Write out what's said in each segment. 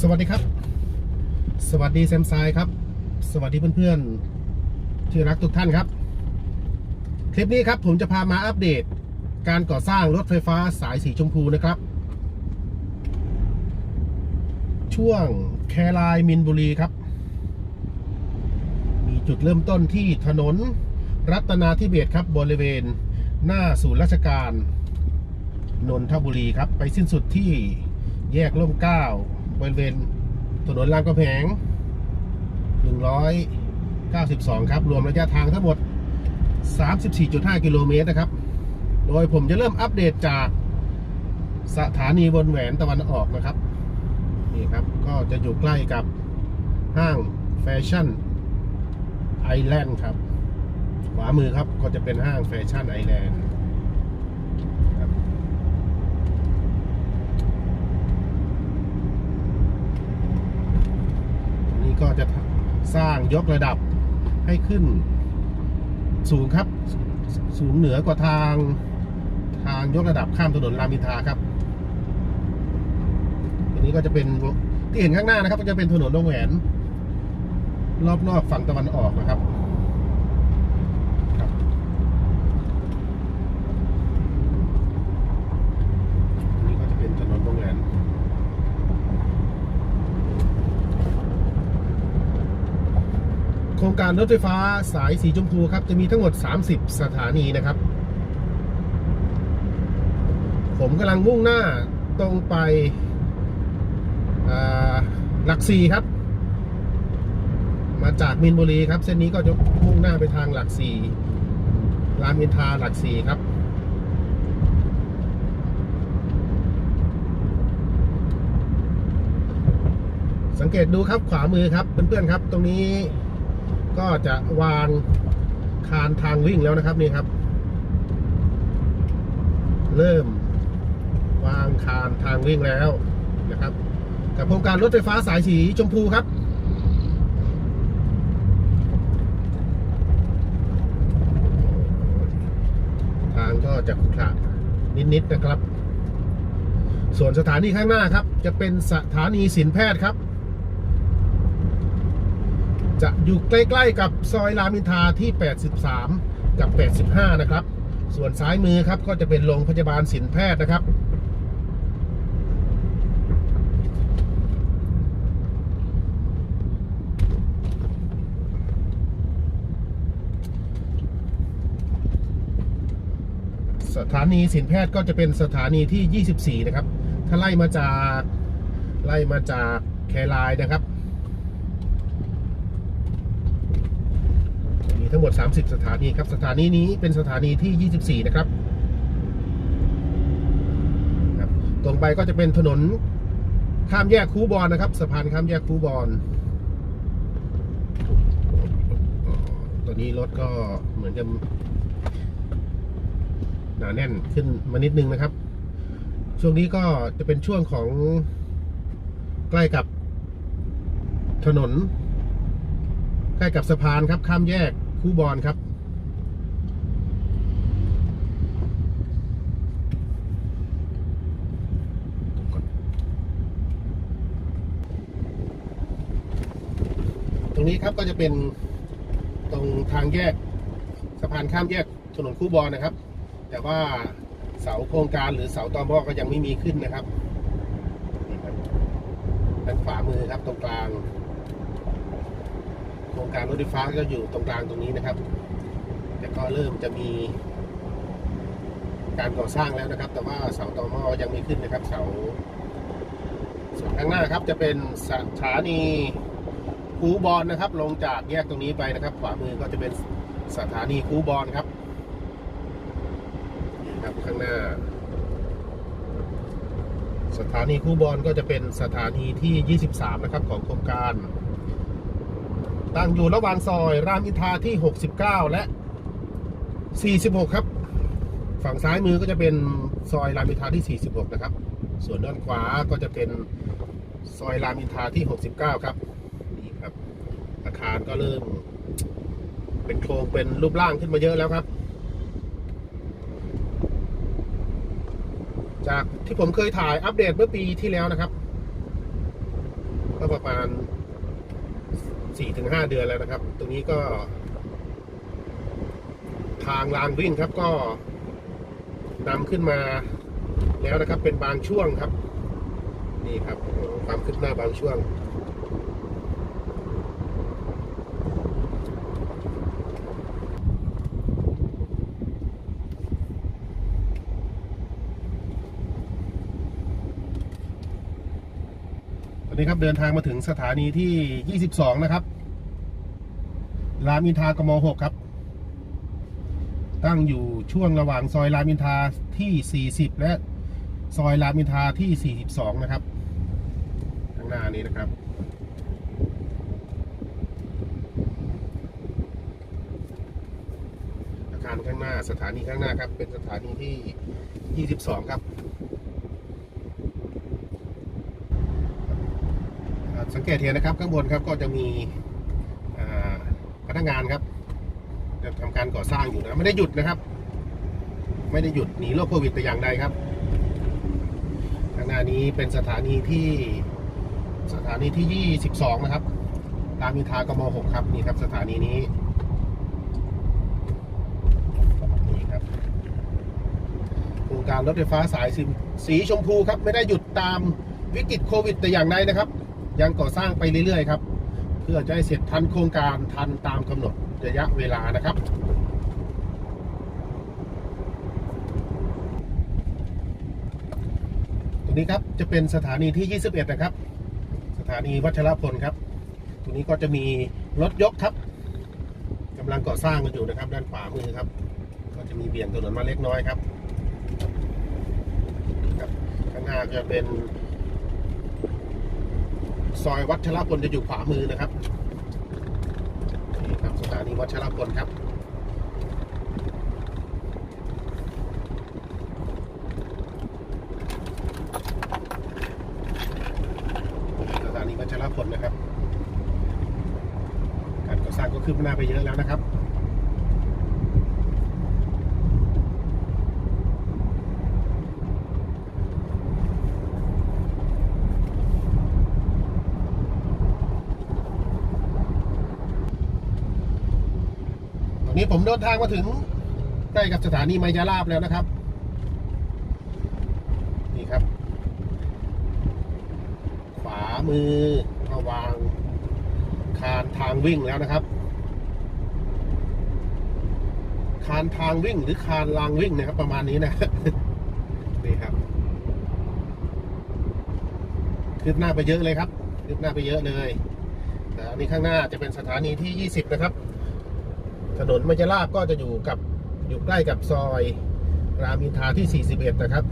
สวัสดีครับ สวัสดีแซมไซครับ สวัสดีเพื่อนๆ ที่รักทุกท่านครับ คลิปนี้ครับผมจะพามาอัปเดตการก่อสร้างรถไฟฟ้าสายสีชมพูนะครับ ช่วงแครายมินบุรีครับ มีจุดเริ่มต้นที่ถนนรัตนาธิเบศครับบริเวณ หน้าศูนย์ราชการ นนทบุรีครับ ไปสิ้นสุดที่แยกร่มเก้า บริเวณถนนรามกำแหง192 ครับ รวมระยะทางทั้งหมด 34.5 กิโลเมตรนะครับ โดยผมจะเริ่มอัปเดตจากสถานีบนแหวนตะวันออกนะครับ นี่ครับ ก็จะอยู่ใกล้กับห้างแฟชั่นไอแลนด์ครับ ขวามือครับก็จะเป็นห้างแฟชั่นไอแลนด์ ตรงนี้ ก็จะสร้างยกระดับให้ขึ้น สูงครับ สูงเหนือกว่าทางทางยกระดับข้ามถนนรามอินทราครับอันนี้ก็จะเป็นที่เห็นข้างหน้านะครับ ก็จะเป็นถนนวงแหวน รอบนอกฝั่งตะวันออกนะครับครับอันนี้ก็จะเป็นถนนวงแหวน โครงการรถไฟฟ้าสายสีชมพูครับ จะมีทั้งหมด 30 สถานีนะครับ ผมกำลังมุ่งหน้าตรงไปหลักสี่ครับ มาจากมินบุรีครับ เส้นนี้ก็จะมุ่งหน้าไปทางหลักสี่รามอินทราหลักสี่ครับสังเกตดูครับขวามือครับเพื่อนๆครับ ตรงนี้ ก็จะวางคานทางวิ่งแล้วนะครับนี่ครับ เริ่ม วางคานทางวิ่งแล้วนะครับ กับโครงการรถไฟฟ้าสายสีชมพูครับทางก็จะขรุขระนิดๆนะครับ ส่วนสถานีข้างหน้าครับ จะเป็นสถานีสินแพทย์ครับ จะอยู่ใกล้ๆกับซอยรามอินทราที่ 83 กับ 85 นะครับ ส่วนซ้ายมือครับก็จะเป็นโรงพยาบาลศิลแพทย์นะครับ สถานีศิลแพทย์ก็จะเป็นสถานีที่ 24 นะครับ ถ้าไล่มาจากไล่มาจากแครายนะครับ มี ทั้งหมด 30 สถานีครับ สถานีนี้เป็นสถานีที่ 24 นะครับครับ ตรงไปก็จะเป็นถนนข้ามแยกคูบอลนะครับ สะพานข้ามแยกคูบอลอ๋อตอนนี้รถก็เหมือนจะหนาแน่นขึ้นมานิดนึงนะครับ ช่วงนี้ก็จะเป็นช่วงของใกล้กับถนน ใกล้กับสะพานครับข้ามแยก คูบอลครับตรงนี้ครับก็จะเป็นตรงทางแยกสะพานข้ามแยกถนนคู่บอลนะครับ แต่ว่าเสาโครงการหรือเสาตอมอก็ยังไม่มีขึ้นนะครับด้านขวามือครับตรงกลาง โครงการรถไฟฟ้าก็อยู่ตรงกลางตรงนี้นะครับ แต่ก็เริ่มจะมี การก่อสร้างแล้วนะครับ แต่ว่าเสาต่อมอยังไม่ขึ้นนะครับ เสาส่วนข้างหน้าครับจะเป็นสถานีคูบอลนะครับ ลงจากแยกตรงนี้ไปนะครับ ขวามือก็จะเป็นสถานีคูบอลครับนี่ครับข้างหน้า สถานีคูบอลก็จะเป็นสถานีที่ 23 นะครับของโครงการ ตั้งอยู่ระหว่างซอย รามอินทราที่ 69 และ 46 ครับ ฝั่งซ้ายมือก็จะเป็นซอยรามอินทราที่ 46 นะครับ ส่วนด้านขวาก็จะเป็นซอยรามอินทราที่ 69 ครับนี่ครับ อาคารก็เริ่ม เป็นโครงเป็นรูปร่างขึ้นมาเยอะแล้วครับ จากที่ผมเคยถ่ายอัปเดตเมื่อปีที่แล้วนะครับ ก็ประมาณ สี่ถึงห้าเดือนแล้วนะครับ ตรงนี้ก็ ทางรางวิ่งครับก็นำขึ้นมาแล้วนะครับ เป็นบางช่วงครับ นี่ครับความคืบหน้าบางช่วง นี้ครับเดินทางมาถึงสถานีที่ 22 นะครับ รามอินทากม 6 ครับ ตั้งอยู่ช่วงระหว่างซอยรามอินทาที่ 40 และซอยรามอินทาที่ 42 นะครับข้างหน้านี้นะครับอาคารข้างหน้าสถานีข้างหน้าครับ เป็นสถานีที่ 22 ครับ ครับ สังเกตเห็นนะครับ ข้างบนครับก็จะมีพนักงานครับจะทำการก่อสร้างอยู่นะไม่ได้หยุดนะครับ ไม่ได้หยุดหนีโรคโควิดแต่อย่างใดครับข้างหน้านี้เป็นสถานีที่สถานีที่ 22 นะครับรามอินทรากม 6 ครับนี่ครับสถานีนี้นี่ครับโครงการรถไฟฟ้าสายสีชมพูครับ ไม่ได้หยุดตามวิกฤตโควิดแต่อย่างใดนะครับ ยังก่อสร้างไปเรื่อยๆครับ เพื่อจะให้เสร็จทันโครงการทันตามกำหนดระยะเวลานะครับตรงนี้ครับจะเป็นสถานีที่ 21 นะครับ สถานีวัชรพลครับตรงนี้ก็จะมีรถยกครับกำลังก่อสร้างกันอยู่นะครับ ด้านขวามือครับ ก็จะมีเบี่ยงถนนมาเล็กน้อยครับครับข้างหน้าจะเป็น ซอยวัชรพลจะอยู่ขวามือนะครับนี่ครับสถานีวัชรพลครับสถานีวัชรพลนะครับ การก่อสร้างก็คืบหน้าไปเยอะแล้วนะครับ นนี้ผมเดินทางมาถึงใกล้กับสถานีมายาลาบแล้วนะครับ นี่ครับ ขวามือมาวางคานทางวิ่งแล้วนะครับ คานทางวิ่งหรือคานรางวิ่งนะครับ ประมาณนี้นะนี่ครับคืบหน้าไปเยอะเลยครับคืบหน้าไปเยอะเลยแต่อันนี้ข้างหน้าจะเป็นสถานีที่ 20 นะครับ ถนนมัจจราบก็จะอยู่กับอยู่ใกล้กับซอย รามอินทราที่ 41 นะครับ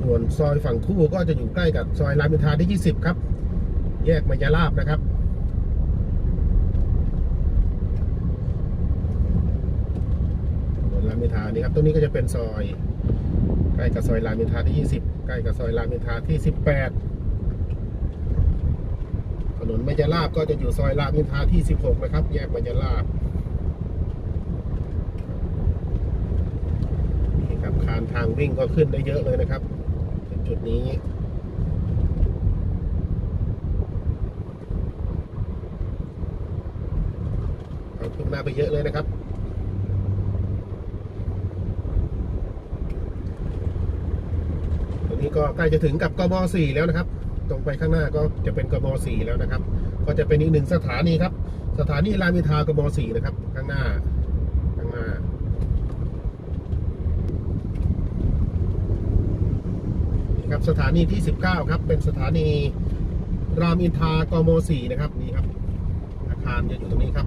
ส่วนซอยฝั่งคู่ก็จะอยู่ใกล้กับซอยรามอินทราที่ 20 ครับ แยกมัจจราบนะครับถนนรามอินทรานี่ครับตรงนี้ก็จะเป็นซอย ใกล้กับซอยรามอินทราที่ 20 ใกล้กับซอยรามอินทราที่ 18 นนมัจจราบก็จะอยู่ซอยรามอินทราที่ 16 นะครับ แยกมัจจราบนี่ครับคานทางวิ่งก็ขึ้นได้เยอะเลยนะครับถึงจุดนี้ขึ้นหน้าไปเยอะเลยนะครับตรงนี้ก็ใกล้จะถึงกับกม4แล้วนะครับ ตรงไปข้างหน้าก็จะเป็นกม4แล้วนะครับ ก็จะเป็นอีกหนึ่งสถานีครับ สถานีรามอินทรากม4นะครับ ข้างหน้าข้างหน้าครับสถานีที่ 19 ครับ เป็นสถานีรามอินทรากม4นะครับนี่ครับอาคารจะอยู่ตรงนี้ครับ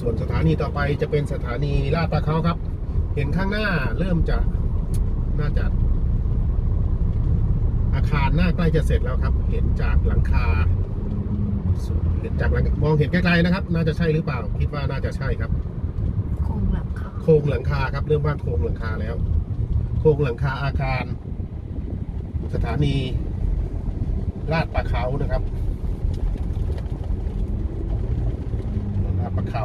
ส่วนสถานีต่อไปจะเป็นสถานีลาดปลาเขาครับ เห็นข้างหน้าเริ่มจะน่าจะ อาคารหน้าใกล้จะเสร็จแล้วครับ เห็นจากหลังคาเห็นจากหลังมองเห็นไกลๆนะครับ น่าจะใช่หรือเปล่า คิดว่าน่าจะใช่ครับ โครงหลังคาโครงหลังคาครับ เริ่มวาดโครงหลังคาแล้ว โครงหลังคาอาคาร สถานีลาดปลาเขานะครับ ลาดปลาเขา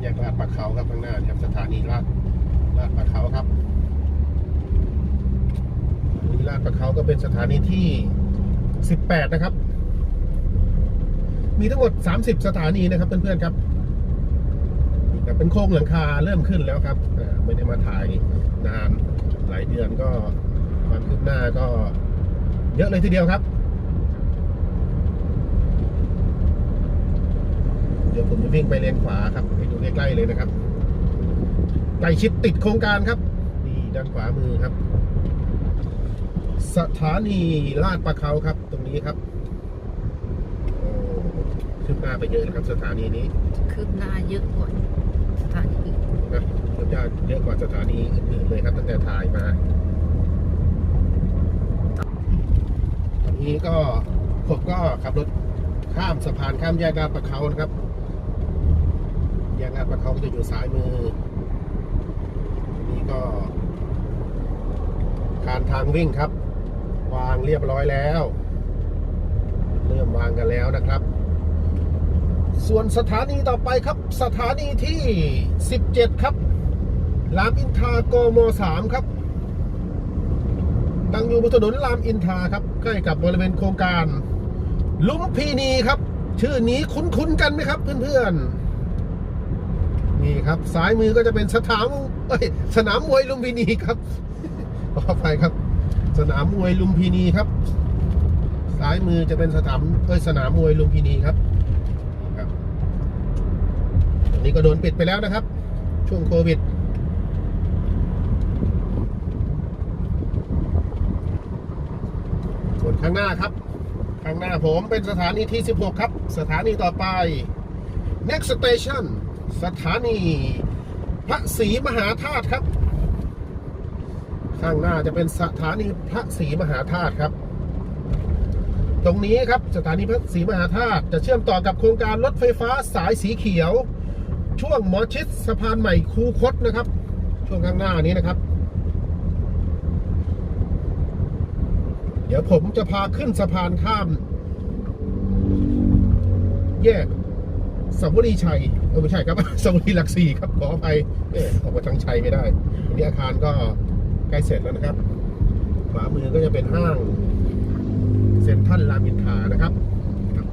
แยกลาดปลาเขาครับข้างหน้าครับสถานีลาดลาดปลาเขาครับนนี้ลาดปลาเขาก็เป็นสถานีที่ 18 นะครับ มีทั้งหมด 30 สถานีนะครับเพื่อนๆครับนี่เป็นโครงหลังคาเริ่มขึ้นแล้วครับไม่ได้มาถ่ายนานหลายเดือนก็ความคืบหน้าก็เยอะเลยทีเดียวครับ ดี๋ยวผมจะวิ่งไปเลนขวาครับไปดูใกล้ๆเลยนะครับใกล้ชิดติดโครงการครับนี่ด้านขวามือครับ สถานีลาดประเขาครับ ตรงนี้ครับโอ้ขึ้นหน้าไปเยอะนะครับ สถานีนี้คืบหน้าเยอะกว่าสถานีอื่นนะขึ้นหน้าเยอะกว่าสถานีอื่นๆเลยครับ ตั้งแต่ถ่ายมาตอนนี้ก็ผมก็ขับรถข้ามสะพานข้ามแยกลาดประเขานะครับ แยกลาดประเขาก็จะอยู่ซ้ายมือนี่ก็ การทางวิ่งครับ วางเรียบร้อยแล้ว เริ่มวางกันแล้วนะครับ ส่วนสถานีต่อไปครับ สถานีที่ 17 ครับรามอินทากม3ครับตั้งอยู่บนถนนรามอินทาครับ ใกล้กับบริเวณโครงการ ลุมพินีครับ ชื่อนี้คุ้นๆกันไหมครับเพื่อนๆ นี่ครับซ้ายมือก็จะเป็นสถามเอ้ยสนามมวยลุมพินีครับขออภัยครับ สนามมวยลุมพินีครับซ้ายมือจะเป็นสนามเอ้ยสนามมวยลุมพินีครับนี่ครับตรงนี้ก็โดนปิดไปแล้วนะครับ ช่วงโควิดส่วนข้างหน้าครับ ข้างหน้าผมเป็นสถานีที่ 16 ครับ สถานีต่อไป next station สถานีพระศรีมหาธาตุครับ ข้างหน้าจะเป็นสถานีพระศรีมหาธาตุครับ ตรงนี้ครับสถานีพระศรีมหาธาตุจะเชื่อมต่อกับโครงการรถไฟฟ้าสายสีเขียว ช่วงหมอชิดสะพานใหม่คูคตนะครับ ช่วงข้างหน้านี้นะครับ เดี๋ยวผมจะพาขึ้นสะพานข้าม แยก สาวรีชัยเออไม่ใช่ครับสาวรีหลักสี่ครับขออภัยเอ๊ะออกมาทางชัยไม่ได้อันนี้อาคารก็ใกล้เสร็จแล้วนะครับ ขวามือก็จะเป็นห้างเซ็นทรัลรามอินทรานะครับครับ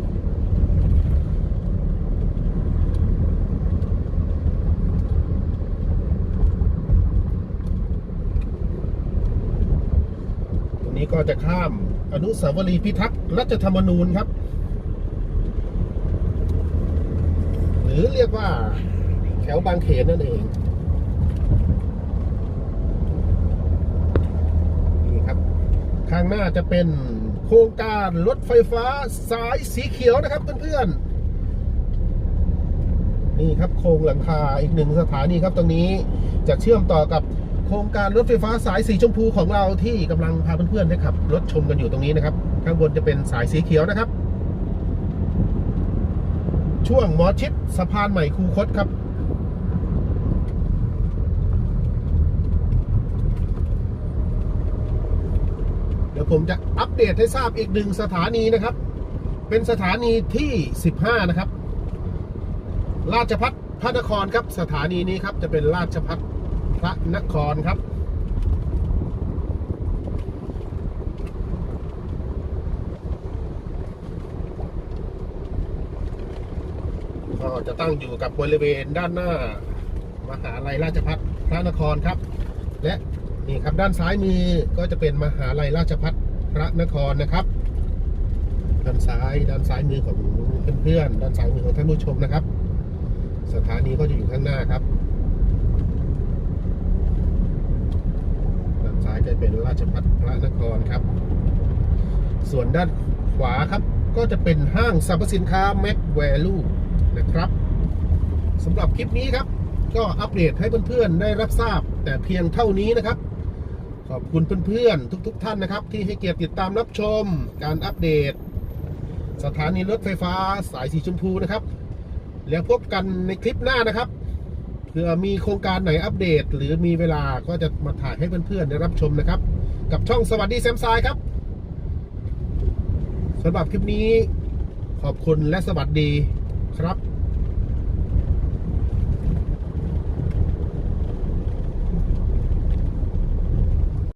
ตรงนี้ก็จะข้ามอนุสาวรีย์พิทักษ์รัฐธรรมนูญครับ รือเรียกว่าแถวบางเขนนั่นเองนี่ครับ ข้างหน้าจะเป็นโครงการรถไฟฟ้าสายสีเขียวนะครับเพื่อนๆนี่ครับโครงหลังคาอีกหนึ่งสถานีครับตรงนี้จะเชื่อมต่อกับโครงการรถไฟฟ้าสายสีชมพูของเราที่กำลังพาเพื่อนๆได้ขับรถชมกันอยู่ตรงนี้นะครับ ข้างบนจะเป็นสายสีเขียวนะครับ ช่วงหมอชิด สะพานใหม่คูคตครับ เดี๋ยวผมจะอัปเดตให้ทราบอีกหนึ่งสถานีนะครับ เป็นสถานีที่ 15 นะครับ ราชพัฒพระนครครับ สถานีนี้ครับจะเป็นราชพัฒพระนครครับ ก็จะตั้งอยู่กับบริเวณด้านหน้ามหาลัยราชพัฒพระนครครับ และนี่ครับด้านซ้ายมือก็จะเป็นมหาลัยราชพัฒพระนครนะครับด้านซ้ายด้านซ้ายมือของเพื่อนๆด้านซ้ายมือของท่านผู้ชมนะครับ สถานีก็จะอยู่ข้างหน้าครับด้านซ้ายจะเป็นราชพัฒพระนครครับ ส่วนด้านขวาครับก็จะเป็นห้างสรรพสินค้าแม็กแวลู นะครับสำหรับคลิปนี้ครับ ก็อัปเดตให้เพื่อนๆได้รับทราบ แต่เพียงเท่านี้นะครับ ขอบคุณเพื่อนๆทุกๆท่านนะครับ ที่ให้เกียรติติดตามรับชม การอัปเดต สถานีรถไฟฟ้าสายสีชมพูนะครับ แล้วพบกันในคลิปหน้านะครับเผื่อมีโครงการไหนอัปเดต หรือมีเวลาก็จะมาถ่ายให้เพื่อนๆได้รับชมนะครับ กับช่องสวัสดีแซมซายครับสำหรับคลิปนี้ขอบคุณและสวัสดีครับ